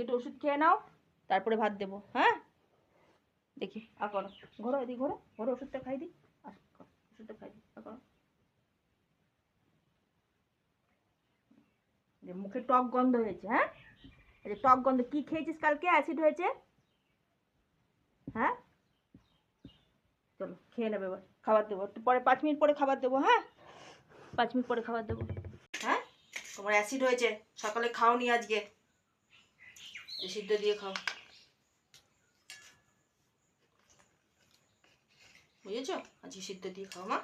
আজকে একটু ওষুধ খেয়ে নাও, তারপরে ভাত দেবো হ্যাঁ? দেখি, আর করো। ঘোরো এদিকে, ঘোরো ঘোরো, ওষুধটা খাই আর ওষুধটা খাই দিই আর মুখে টক গন্ধ হয়েছে হ্যাঁ? যে টক গন্ধ, কি খেয়েছিস কালকে? অ্যাসিড হয়েছে? হ্যাঁ? চলো, খেয়ে নেবে এবার, খাবার দেবো। একটু পরে, পাঁচ মিনিট পরে খাবার দেবো হ্যাঁ? পাঁচ মিনিট পরে খাবার দেবো। হ্যাঁ? তোমার অ্যাসিড হয়েছে, সকালে খাওনি আজকে। সিদ্ধ দিয়ে খাও। বুঝেছ? আজকে সিদ্ধ দিয়ে খাও, মা।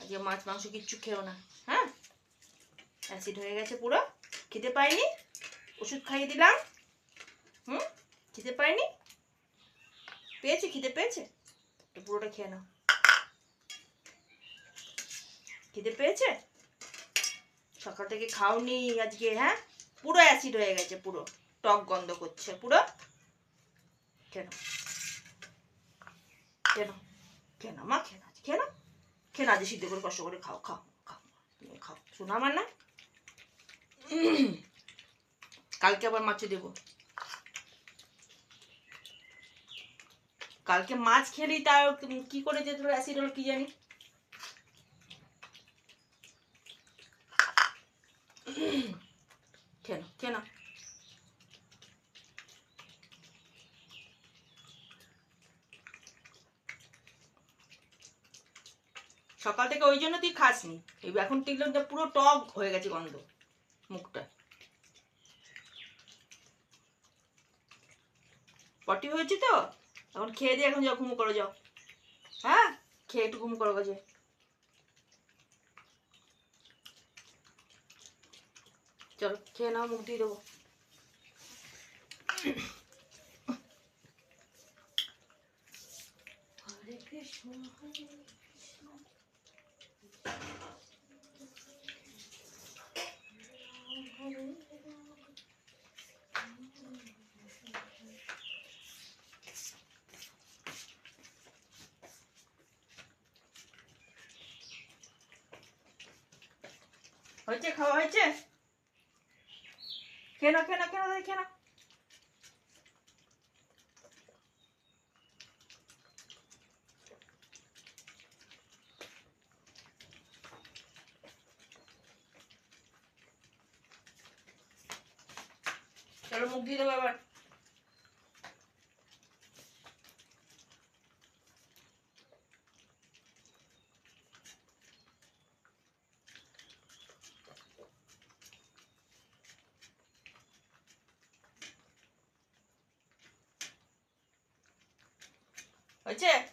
আজকে মাছ, মাংস কিচ্ছু খেও না হ্যাঁ? অ্যাসিড হয়ে গেছে পুরো। খেতে পাইনি ওষুধ খাইয়ে দিলাম। হুম? খেতে পাইনি পেয়েছে? খিদে পেয়েছে? পুরোটা খেয়ে নাও। খিদে পেয়েছে? সকাল থেকে খাওনি আজকে হ্যাঁ? পুরো অ্যাসিড হয়ে গেছে, পুরো। টক গন্ধ করছে পুরো। কেন? কেন? কেন মা? কেন কেন? কেন আজ সিদ্ধ করে কষ্ট করে খাও খাও খাও, তুমি খাও। শোনো আমার না? কালকে আবার মাছ দেবো। কালকে মাছ খেলি তার কি করে যে তোর অ্যাসিড হলো কি জানি। কেন? কেন? সকাল থেকে ওই জন্য তুই খাসনি। এখন টিকলাম তো পুরো টক হয়ে গেছে গন্ধ, মুখটা। পটি হয়েছে তো? এখন খেয়ে দিয়ে এখন যাও, ঘুমো করো, যাও। হ্যাঁ? খেয়ে একটু ঘুম করো গেছে চলো, খেয়ে নাও, মুখ দিয়ে দেবো। হরে কৃষ্ণ হয়েছে খাওয়া হয়েছে? কেন কেন কেন কেন চলো মুখ দিয়ে দেবো এবার হয়েছে